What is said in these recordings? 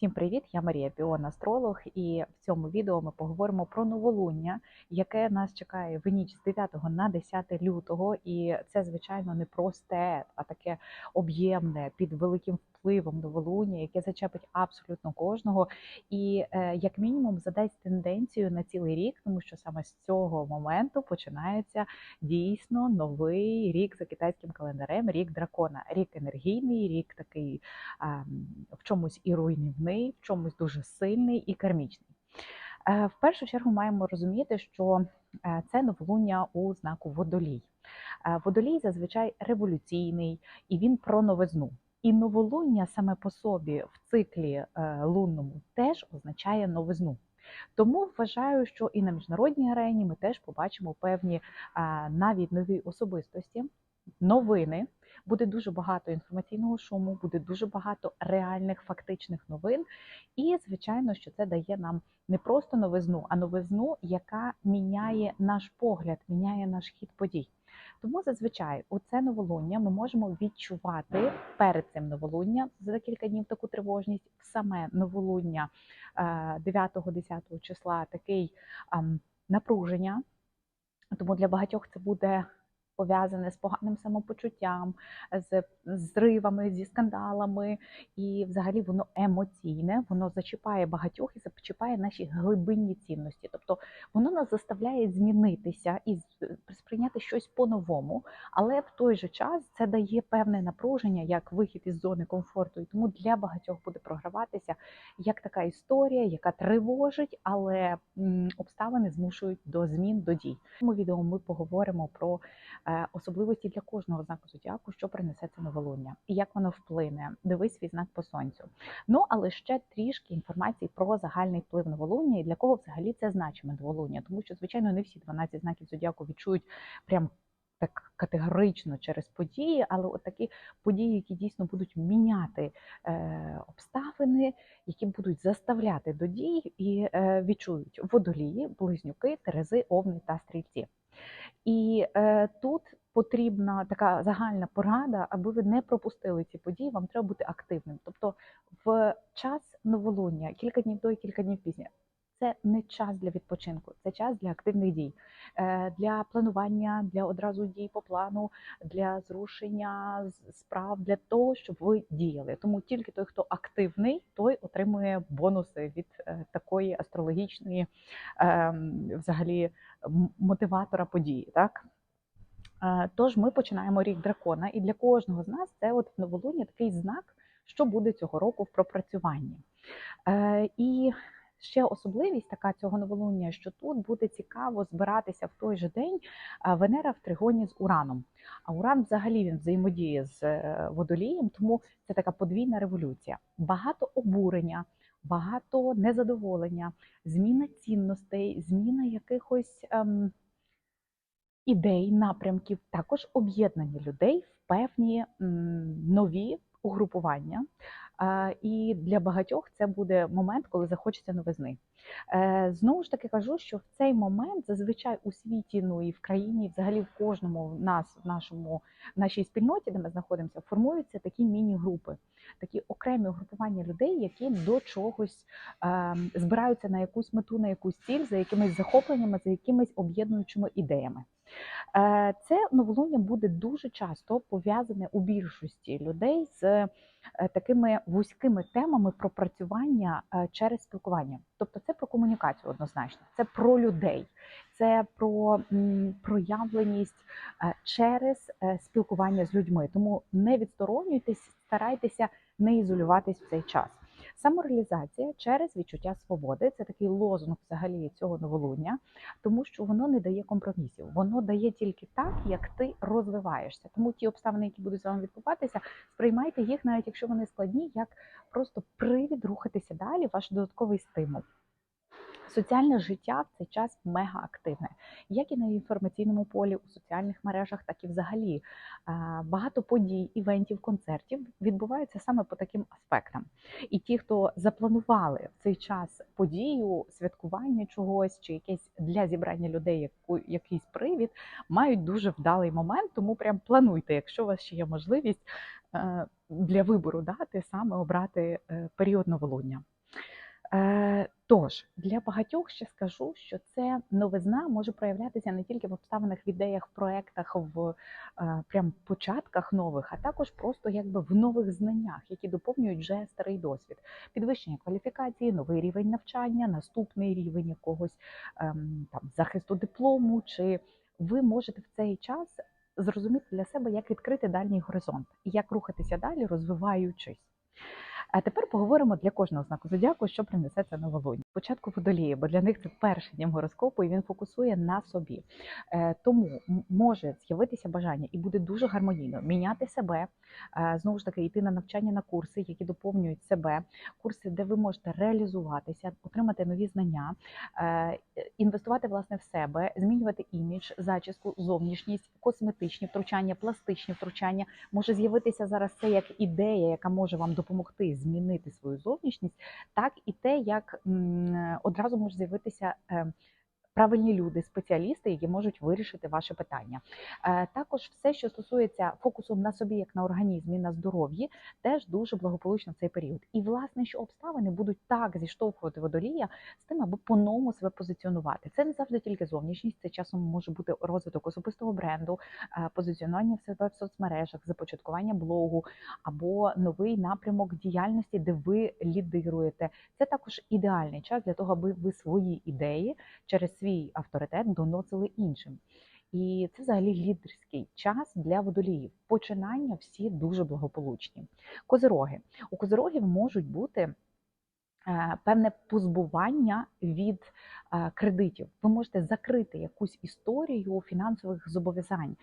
Всім привіт! Я Марія Піон, астролог, і в цьому відео ми поговоримо про новолуння, яке нас чекає в ніч з 9 на 10 лютого. І це, звичайно, не просте, а таке об'ємне під великим впливом новолуння, яке зачепить абсолютно кожного, і е, як мінімум задасть тенденцію на цілий рік, тому що саме з цього моменту починається дійсно новий рік за китайським календарем, рік дракона, рік енергійний, рік такий а, в чомусь і руйнівний, в чомусь дуже сильний і кармічний. Е, В першу чергу маємо розуміти, що е, це новолуння у знаку водолій. Е, Водолій зазвичай революційний і він про новизну. І новолуння саме по собі в циклі лунному теж означає новизну. Тому вважаю, що і на міжнародній арені ми теж побачимо певні навіть нові особистості, новини. Буде дуже багато інформаційного шуму, буде дуже багато реальних фактичних новин. І, звичайно, що це дає нам не просто новизну, а новизну, яка міняє наш погляд, міняє наш хід подій. Тому зазвичай у це новолуння ми можемо відчувати перед цим новолунням за кілька днів таку тривожність, в саме новолуння 9-10 числа такий ам, напруження. Тому для багатьох це буде пов'язане з поганим самопочуттям, з зривами, зі скандалами, і взагалі воно емоційне, воно зачіпає багатьох і зачіпає наші глибинні цінності. Тобто воно нас заставляє змінитися і сприйняти щось по-новому, але в той же час це дає певне напруження, як вихід із зони комфорту. І тому для багатьох буде програватися як така історія, яка тривожить, але обставини змушують до змін, до дій. В цьому відео ми поговоримо про е, особливості для кожного знаку зодіаку, що принесе це новолуння і як воно вплине. Дивись свій знак по сонцю. Ну але ще трішки інформації про загальний вплив новолуння і для кого взагалі це значиме новолуння, тому що звичайно не всі 12 знаків зодіаку відчують прям. Так категорично через події, але от такі події, які дійсно будуть міняти е, обставини, які будуть заставляти до дій і е, відчують водолії, близнюки, терези, овни та стрільці. І е, тут потрібна така загальна порада, аби ви не пропустили ці події, вам треба бути активним. Тобто в час новолуння, кілька днів до і кілька днів пізніше, це не час для відпочинку, це час для активних дій, е, для планування, для одразу дій по плану, для зрушення справ, для того, щоб ви діяли. Тому тільки той, хто активний, той отримує бонуси від е, такої астрологічної ем, взагалі мотиватора події. Так? Е, Тож ми починаємо рік дракона, і для кожного з нас це от новолуння такий знак, що буде цього року в пропрацюванні. І ще особливість така цього новолуння, що тут буде цікаво збиратися в той же день Венера в тригоні з Ураном. А Уран взагалі він взаємодіє з е, водолієм, тому це така подвійна революція. Багато обурення, багато незадоволення, зміна цінностей, зміна якихось. Ем, ідей, напрямків, також об'єднання людей в певні м, нові угрупування. І для багатьох це буде момент, коли захочеться новизни. Е, Знову ж таки кажу, що в цей момент зазвичай у світі, ну і в країні, взагалі в кожному в нас, в нашому в нашій спільноті, де ми знаходимося, формуються такі міні-групи, такі окремі угрупування людей, які до чогось е, збираються на якусь мету, на якусь ціль, за якимись захопленнями, за якимись об'єднуючими ідеями. Е, Це новолуння буде дуже часто пов'язане у більшості людей з е, такими вузькими темами пропрацювання е, через спілкування. Тобто це про комунікацію однозначно, це про людей, це про проявленість через спілкування з людьми. Тому не відсторонюйтесь, старайтеся не ізолюватись в цей час. Самореалізація через відчуття свободи це такий лозунг взагалі цього новолуння, тому що воно не дає компромісів. Воно дає тільки так, як ти розвиваєшся. Тому ті обставини, які будуть з вами відбуватися, сприймайте їх, навіть якщо вони складні, як просто привід рухатися далі, ваш додатковий стимул. Соціальне життя в цей час мега активне, як і на інформаційному полі, у соціальних мережах, так і взагалі. Багато подій, івентів, концертів відбуваються саме по таким аспектам. І ті, хто запланували в цей час подію, святкування чогось чи якесь для зібрання людей, якийсь привід, мають дуже вдалий момент. Тому прям плануйте, якщо у вас ще є можливість е, для вибору дати саме обрати е, період новолуння. Е, Тож для багатьох ще скажу, що це новизна може проявлятися не тільки в обставинах, в ідеях, в проектах, в е, прям початках нових, а також просто якби в нових знаннях, які доповнюють вже старий досвід, підвищення кваліфікації, новий рівень навчання, наступний рівень якогось ем, там захисту диплому. Чи ви можете в цей час зрозуміти для себе, як відкрити дальній горизонт і як рухатися далі, розвиваючись. А тепер поговоримо для кожного знаку зодіаку, що принесе це новолуння. Спочатку водолії, бо для них це перший днем гороскопу, і він фокусує на собі. Е, Тому може з'явитися бажання і буде дуже гармонійно міняти себе, е, знову ж таки, йти на навчання на курси, які доповнюють себе, курси, де ви можете реалізуватися, отримати нові знання, е, інвестувати власне в себе, змінювати імідж, зачіску, зовнішність, косметичні втручання, пластичні втручання. Може з'явитися зараз це як ідея, яка може вам допомогти змінити свою зовнішність, так і те, як одразу може з'явитися. Правильні люди, спеціалісти, які можуть вирішити ваше питання. Е, Також все, що стосується фокусу на собі, як на організмі, на здоров'ї, теж дуже благополучно цей період. І власне, що обставини будуть так зіштовхувати водолія з тим, аби по-новому себе позиціонувати. Це не завжди тільки зовнішність, це часом може бути розвиток особистого бренду, е, позиціонування в себе в соцмережах, започаткування блогу або новий напрямок діяльності, де ви лідируєте. Це також ідеальний час для того, аби ви свої ідеї через свій авторитет доносили іншим. І це взагалі лідерський час для водоліїв. Починання всі дуже благополучні. Козироги. У козирогів можуть бути е, певне позбування від е, кредитів. Ви можете закрити якусь історію фінансових зобов'язань,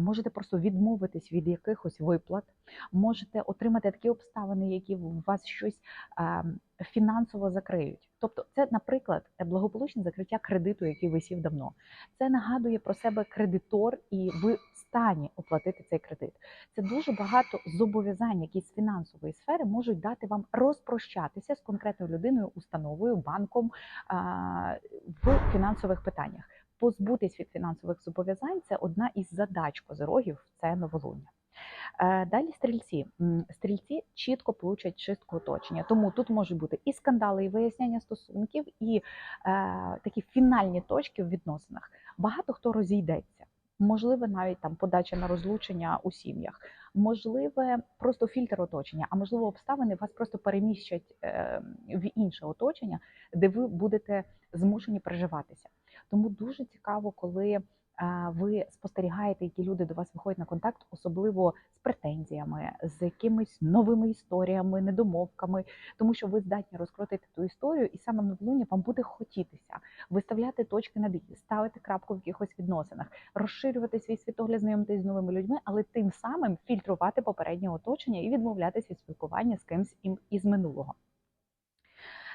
можете просто відмовитись від якихось виплат, можете отримати такі обставини, які в вас щось е, фінансово закриють. Тобто, це, наприклад, благополучне закриття кредиту, який висів давно. Це нагадує про себе кредитор, і ви в стані оплатити цей кредит. Це дуже багато зобов'язань, які з фінансової сфери можуть дати вам розпрощатися з конкретною людиною, установою, банком в фінансових питаннях. Позбутись від фінансових зобов'язань це одна із задач козирогів це новолуння. Е, Далі стрільці. Стрільці чітко получать чистку оточення. Тому тут можуть бути і скандали, і виясняння стосунків, і е, такі фінальні точки в відносинах. Багато хто розійдеться. Можливо, навіть там подача на розлучення у сім'ях, можливе просто фільтр оточення, а можливо, обставини вас просто переміщать е, в інше оточення, де ви будете змушені переживатися. Тому дуже цікаво, коли ви спостерігаєте, які люди до вас виходять на контакт, особливо з претензіями, з якимись новими історіями, недомовками, тому що ви здатні розкрутити ту історію, і саме на новолуння вам буде хотітися виставляти точки над «і», ставити крапку в якихось відносинах, розширювати свій світогляд, знайомитись з новими людьми, але тим самим фільтрувати попереднє оточення і відмовлятися від спілкування з кимсь із минулого.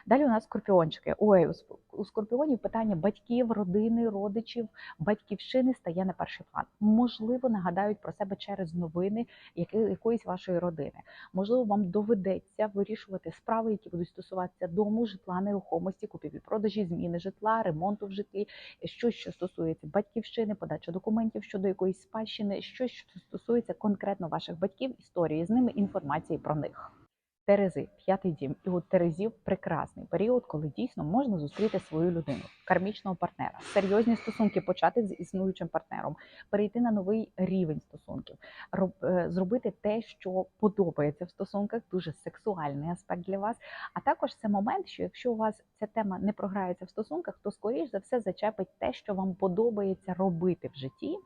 Далі у нас скорпіончики. Ой, у скорпіонів питання батьків, родини, родичів, батьківщини стає на перший план. Можливо, нагадають про себе через новини якоїсь вашої родини. Можливо, вам доведеться вирішувати справи, які будуть стосуватися дому, житла, нерухомості, купівлі-продажі, зміни житла, ремонту в житлі, щось, що стосується батьківщини, подача документів щодо якоїсь спадщини, щось, що стосується конкретно ваших батьків, історії з ними, інформації про них. Терези, п'ятий дім. І от Терезів прекрасний період, коли дійсно можна зустріти свою людину, кармічного партнера, серйозні стосунки почати з існуючим партнером, перейти на новий рівень стосунків, роб- е, зробити те, що подобається в стосунках, дуже сексуальний аспект для вас. А також це момент, що якщо у вас ця тема не програється в стосунках, то скоріш за все зачепить те, що вам подобається робити в житті,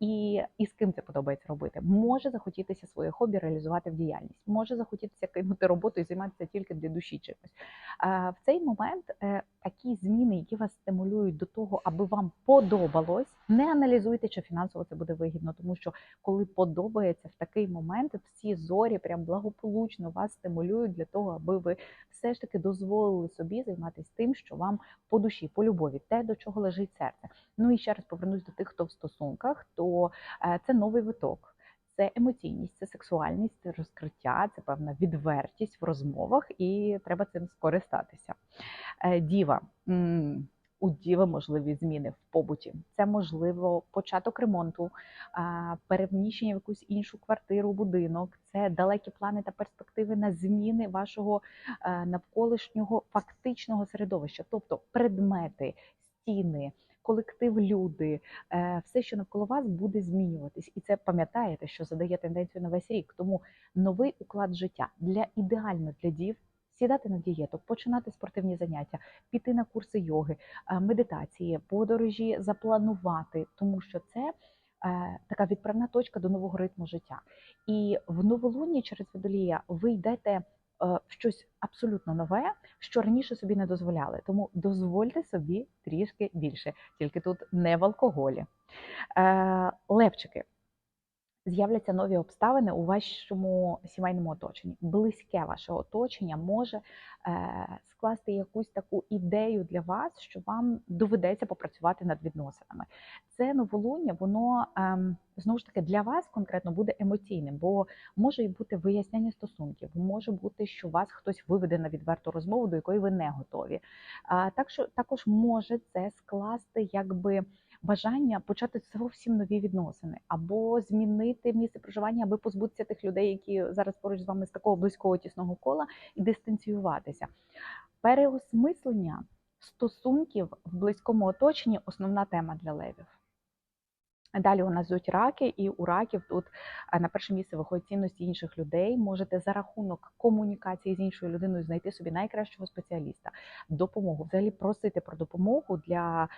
і, і з ким це подобається робити. Може захотітися своє хобі реалізувати в діяльність, може захотітися кинути покинути роботу і займатися тільки для душі чимось. В цей момент е, такі зміни, які вас стимулюють до того, аби вам подобалось, не аналізуйте, чи фінансово це буде вигідно, тому що коли подобається в такий момент, всі зорі прям благополучно вас стимулюють для того, аби ви все ж таки дозволили собі займатися тим, що вам по душі, по любові, те, до чого лежить серце. Ну і ще раз повернусь до тих, хто в стосунках, то е, це новий виток. Це емоційність, це сексуальність, це розкриття, це певна відвертість в розмовах, і треба цим скористатися. Е, Діва. У діви можливі зміни в побуті. Це можливо початок ремонту, а, переміщення в якусь іншу квартиру, будинок. Це далекі плани та перспективи на зміни вашого е, навколишнього фактичного середовища, тобто предмети, стіни, колектив, люди, е, все, що навколо вас, буде змінюватись, і це пам'ятаєте, що задає тенденцію на весь рік. Тому новий уклад життя для ідеально для дів. Сідати на дієту, починати спортивні заняття, піти на курси йоги, е, медитації, подорожі запланувати, тому що це е, така відправна точка до нового ритму життя. І в новолунні через водолія ви йдете щось абсолютно нове, що раніше собі не дозволяли. Тому дозвольте собі трішки більше, тільки тут не в алкоголі. Е, Левчики. З'являться нові обставини у вашому сімейному оточенні. Близьке ваше оточення може е, скласти якусь таку ідею для вас, що вам доведеться попрацювати над відносинами. Це новолуння, воно ем, знову ж таки для вас конкретно буде емоційним, бо може й бути виясняння стосунків, може бути, що вас хтось виведе на відверту розмову, до якої ви не готові. А так також може це скласти якби бажання почати зовсім нові відносини, або змінити місце проживання, аби позбутися тих людей, які зараз поруч з вами з такого близького тісного кола, і дистанціюватися. Переосмислення стосунків в близькому оточенні основна тема для левів. Далі у нас йдуть раки, і у раків тут е, на перше місце виходять цінності інших людей. Можете за рахунок комунікації з іншою людиною знайти собі найкращого спеціаліста, допомогу. Взагалі просити про допомогу для е,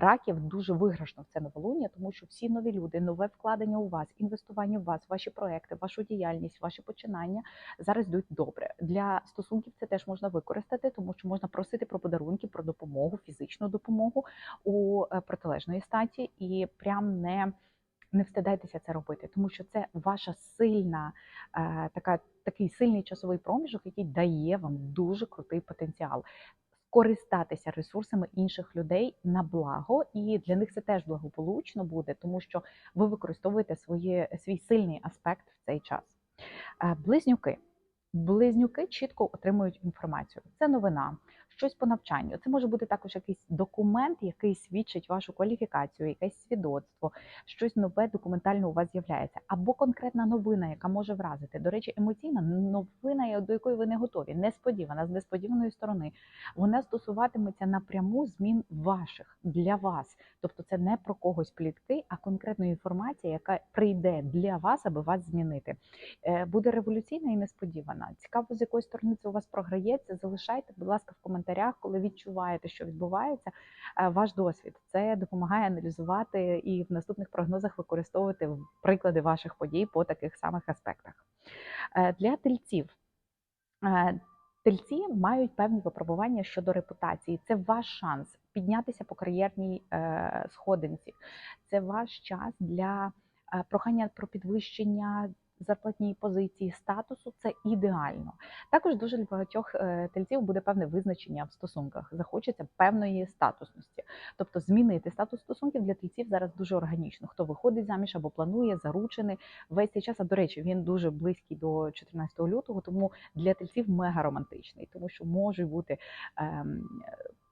раків дуже виграшно в це новолуння, тому що всі нові люди, нове вкладення у вас, інвестування в вас, ваші проекти, вашу діяльність, ваші починання зараз йдуть добре. Для стосунків це теж можна використати, тому що можна просити про подарунки, про допомогу, фізичну допомогу у е, протилежної статі і прям не не встидайтеся це робити, тому що це ваша сильна, е, така, такий сильний часовий проміжок, який дає вам дуже крутий потенціал. Скористатися ресурсами інших людей на благо, і для них це теж благополучно буде, тому що ви використовуєте свої, свій сильний аспект в цей час. Е, Близнюки. Близнюки чітко отримують інформацію. Це новина, щось по навчанню. Це може бути також якийсь документ, який свідчить вашу кваліфікацію, якесь свідоцтво, щось нове документально у вас з'являється, або конкретна новина, яка може вразити. До речі, емоційна новина, до якої ви не готові, несподівана з несподіваної сторони. Вона стосуватиметься напряму змін ваших для вас. Тобто, це не про когось плітки, а конкретна інформація, яка прийде для вас, аби вас змінити. Е, Буде революційна і несподівана. Цікаво, з якої сторони це у вас програється. Залишайте, будь ласка, в коментарях, коли відчуваєте, що відбувається, е, ваш досвід. Це допомагає аналізувати і в наступних прогнозах використовувати приклади ваших подій по таких самих аспектах. Е, Для тельців. е, Тельці мають певні випробування щодо репутації. Це ваш шанс піднятися по кар'єрній сходинці. Це ваш час для прохання про підвищення зарплатній позиції, статусу. Це ідеально. Також дуже для багатьох е, тельців буде певне визначення в стосунках. Захочеться певної статусності. Тобто змінити статус стосунків для тельців зараз дуже органічно. Хто виходить заміж або планує, заручений весь цей час. А до речі, він дуже близький до 14 лютого, тому для тельців мега романтичний, тому що може бути. Ем,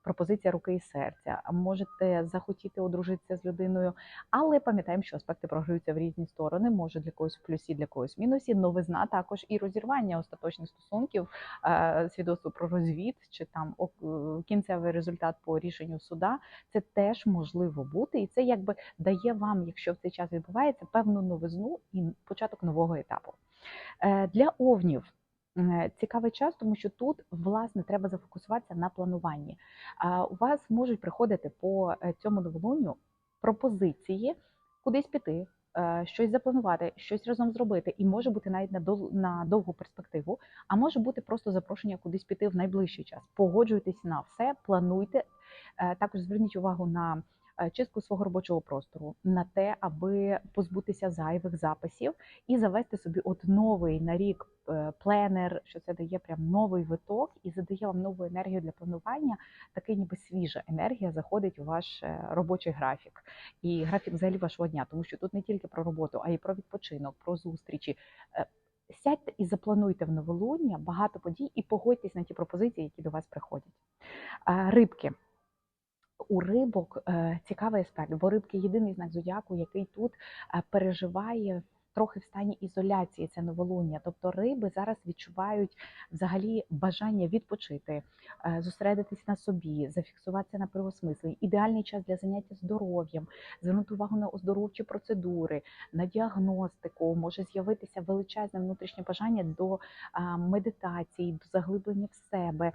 Пропозиція руки і серця, можете захотіти одружитися з людиною, але пам'ятаємо, що аспекти програються в різні сторони. Може для когось в плюсі, для когось в мінусі. Новизна також і розірвання остаточних стосунків, е, свідоцтво про розвід чи там е, кінцевий результат по рішенню суда. Це теж можливо бути, і це якби дає вам, якщо в цей час відбувається, певну новизну і початок нового етапу. Е, Для овнів. Е, Цікавий час, тому що тут власне треба зафокусуватися на плануванні. У вас можуть приходити по е, цьому новолунню пропозиції кудись піти, е, щось запланувати, щось разом зробити, і може бути навіть на дол- на довгу перспективу, а може бути просто запрошення кудись піти в найближчий час. Погоджуйтесь на все, плануйте. Також зверніть увагу на чистку свого робочого простору, на те, аби позбутися зайвих записів і завести собі от новий на рік е, пленер, що це дає прям новий виток і задає вам нову енергію для планування. Такий ніби свіжа енергія заходить у ваш е, робочий графік і графік взагалі вашого дня, тому що тут не тільки про роботу, а й про відпочинок, про зустрічі. Е, Сядьте і заплануйте в новолуння багато подій і погодьтесь на ті пропозиції, які до вас приходять. Рибки. У рибок е, цікавий аспект, бо рибки єдиний знак зодіаку, який тут е, переживає трохи в стані ізоляції це новолуння. Тобто риби зараз відчувають взагалі бажання відпочити, е, зосередитись на собі, зафіксуватися на первосмислі. Ідеальний час для заняття здоров'ям, звернути увагу на оздоровчі процедури, на діагностику. Може з'явитися величезне внутрішнє бажання до медитації, до заглиблення в себе.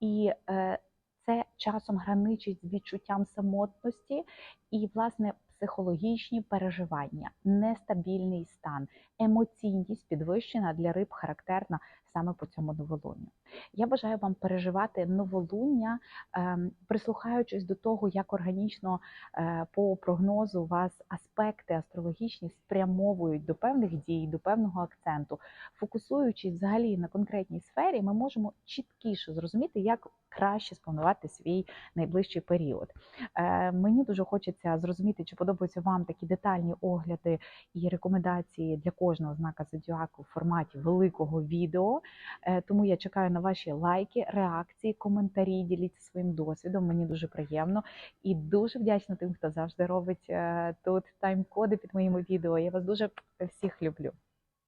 І е, це часом граничить з відчуттям самотності і, власне, психологічні переживання, нестабільний стан, емоційність підвищена для риб характерна саме по цьому новолунню. Я бажаю вам переживати новолуння, ем, прислухаючись до того, як органічно е, по прогнозу вас аспекти астрологічні спрямовують до певних дій, до певного акценту. Фокусуючись взагалі на конкретній сфері, ми можемо чіткіше зрозуміти, як краще спланувати свій найближчий період. Е, Мені дуже хочеться зрозуміти, чи подобаються вам такі детальні огляди і рекомендації для кожного знака зодіаку в форматі великого відео. Е, Тому я чекаю на ваші лайки, реакції, коментарі. Діліться своїм досвідом. Мені дуже приємно і дуже вдячна тим, хто завжди робить е, тут тайм-коди під моїми відео. Я вас дуже всіх люблю.